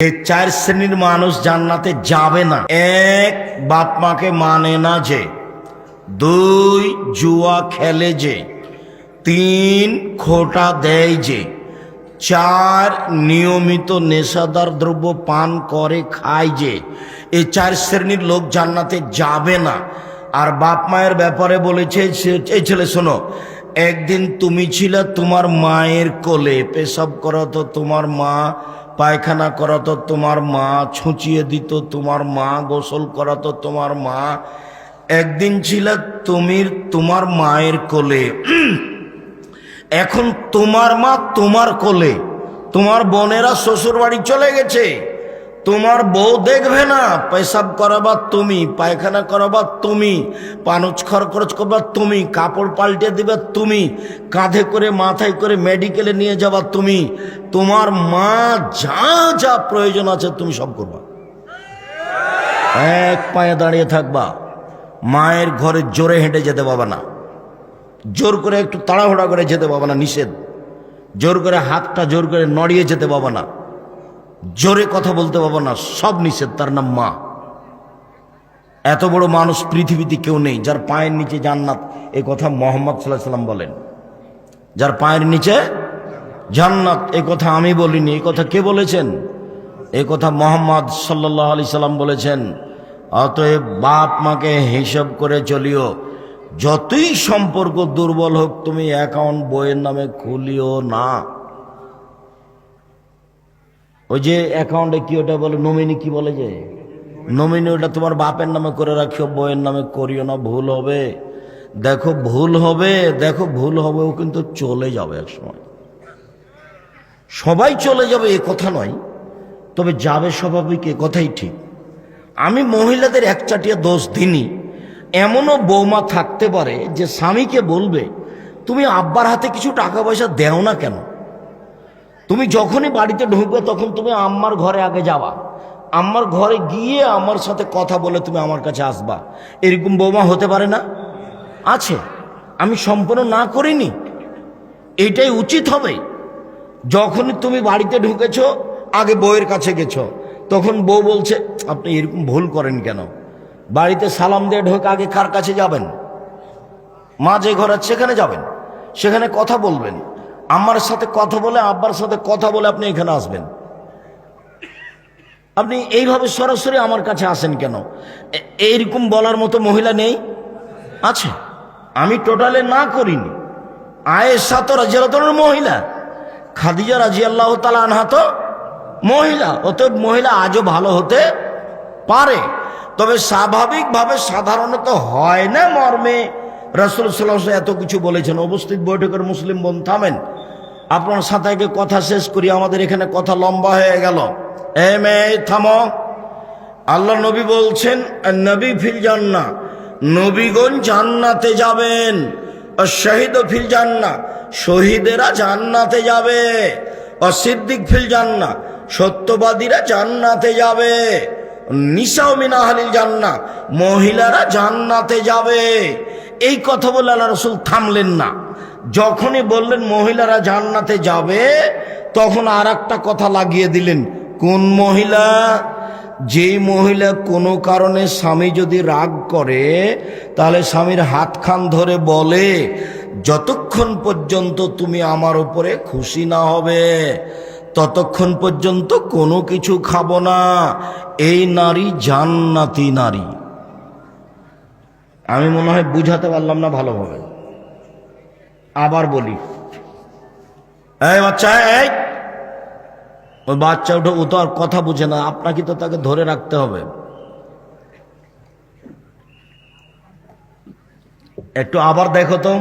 এই চার শ্রেণির মানুষ জান্নাতে যাবে না। এক, বাপ মাকে মানে না যে। দুই, জুয়া খেলে যে। তিন, খোটা দেয় যে। চার, নিয়মিত নেশাদার দ্রব্য পান করে, খায় যে। এই চার শ্রেণির লোক জান্নাতে যাবে না। আর বাপ মায়ের ব্যাপারে বলেছে ছেলে, শোনো, একদিন তুমি ছিলে তোমার মায়ের কোলে, পেশাব করা তো তোমার মা পায়খানা করাতো তোমার মা, ছুঁচিয়ে দিত তোমার মা, গোসল করাতো তোমার মা। একদিন ছিল তুমির তোমার মায়ের কোলে। এখন তোমার মা তোমার কোলে। তোমার বোনেরা শ্বশুর বাড়ি চলে গেছে। তোমার বউ দেখবে না, পেশাব করাবার তুমি, পায়খানা করাবার তুমি, পানুচ খরচ করবার তুমি, কাপড় পাল্টে দিবে তুমি, কাঁধে করে মাথায় করে মেডিকেলে নিয়ে যাবা তুমি। তোমার মা যা যা প্রয়োজন আছে তুমি সব করবা। এক পায়ে দাঁড়িয়ে থাকবা, মায়ের ঘরে জোরে হেঁটে যেতে পাবা না। জোর করে একটু তাড়াহুড়া করে যেতে পাবো না, নিষেধ। জোর করে হাতটা জোর করে নড়িয়ে যেতে পাবো না। জোরে কথা বলতে পাবো না, সব নিষেধ, তার নাম মা। এত বড় মানুষ পৃথিবীতে কেউ নেই, যার পায়ের নিচে জান্নাত এই কথা মোহাম্মদ সাল্লাহ সাল্লাম বলেন। যার পায়ের নিচে জান্নাত এই কথা আমি বলিনি এই কথা কে বলেছেন? এই কথা মোহাম্মদ সাল্লাহ আলি সাল্লাম বলেছেন, অতএব বাপ মাকে হিসাব করে চলিও, যতই সম্পর্ক দুর্বল হোক, তুমি অ্যাকাউন্ট বইয়ের নামে খুলিও না। ওই যে অ্যাকাউন্টে কি ওটা বলে নমিনি কি বলে যে? নমিনি ওটা তোমার বাপের নামে করে রাখিও বইয়ের নামে করিও না, ভুল হবে। দেখো, ভুল হবে, দেখো, ভুল হবে, ও কিন্তু চলে যাবে এক সময় সবাই চলে যাবে, এ কথা নয়। তবে যাবে স্বাভাবিক, এ কথাই ঠিক। আমি মহিলাদের একচাটিয়া দোষ দিনই এমনও বৌমা থাকতে পারে যে স্বামীকে বলবে, তুমি আব্বার হাতে কিছু টাকা পয়সা দেও না কেন? তুমি যখনই বাড়িতে ঢুকবে, তখন তুমি আম্মার ঘরে আগে যাওয়া আম্মার ঘরে গিয়ে আমার সাথে কথা বলে তুমি আমার কাছে আসবা। এরকম বৌমা হতে পারে না? আছে। আমি সম্পূর্ণ না করিনি। এটাই উচিত হবে। যখনই তুমি বাড়িতে ঢুকেছ, আগে বউয়ের কাছে গেছো, তখন বউ বলছে, আপনি এরকম ভুল করেন কেন? বাড়িতে সালাম দিয়ে ঢোক আগে কার কাছে যাবেন? মা যে ঘর আছে, সেখানে যাবেন। সেখানে কথা বলবেন। আমার সাথে কথা বলে, আব্বার সাথে কথা বলে আপনি এখানে আসবেন। আপনি এইভাবে সরাসরি আমার কাছে আসেন কেন? এইরকম বলার মতো মহিলা নেই? আছে। আমি টোটালে না করিনি। আয়েশা তো রাজিয়ালতনের মহিলা। খাদিজা রাজি আল্লাহ তালা আনহা তো মহিলা। অতএব মহিলা আজও ভালো হতে পারে। তবে স্বাভাবিকভাবে সাধারণত হয় না মর্মে। রসুল সাল্লাহ এত কিছু বলেছেন। উপস্থিত বৈঠকের মুসলিম বোন থামেন। আপনার সাথে আগে কথা শেষ করি, আমাদের এখানে কথা লম্বা হয়ে গেল। এম এ থামো। আল্লাহ নবী বলছেন নবী ফিল জান্না নবীগণ জান্নাতে যাবেন শহীদ ফিল জান্না শহীদেরা জান্নাতে যাবে অসিদ্দিক ফিল জান্না সত্যবাদীরা জান্নাতে যাবে নিশাও মিনাহালিল জান্না মহিলারা জান্নাতে যাবে। এই কথা বলে আল্লাহ রসুল থামলেন না। যখনই বললেন, মহিলারা জান্নাতে যাবে, তখন আর কথা লাগিয়ে দিলেন, কোন মহিলা? যেই মহিলা কোনো কারণে স্বামী যদি রাগ করে, তাহলে স্বামীর হাত খান ধরে বলে, যতক্ষণ পর্যন্ত তুমি আমার উপরে খুশি না হবে, ততক্ষণ পর্যন্ত কোনো কিছু খাব না। এই নারী জান্নাতি নারী। আমি মনে হয় বুঝাতে পারলাম না ভালোভাবে। আবার বলি। বাচ্চা ওই বাচ্চা উঠে ও তো আর কথা বুঝে না আপনাকে তো তাকে ধরে রাখতে হবে। একটু আবার দেখো তো।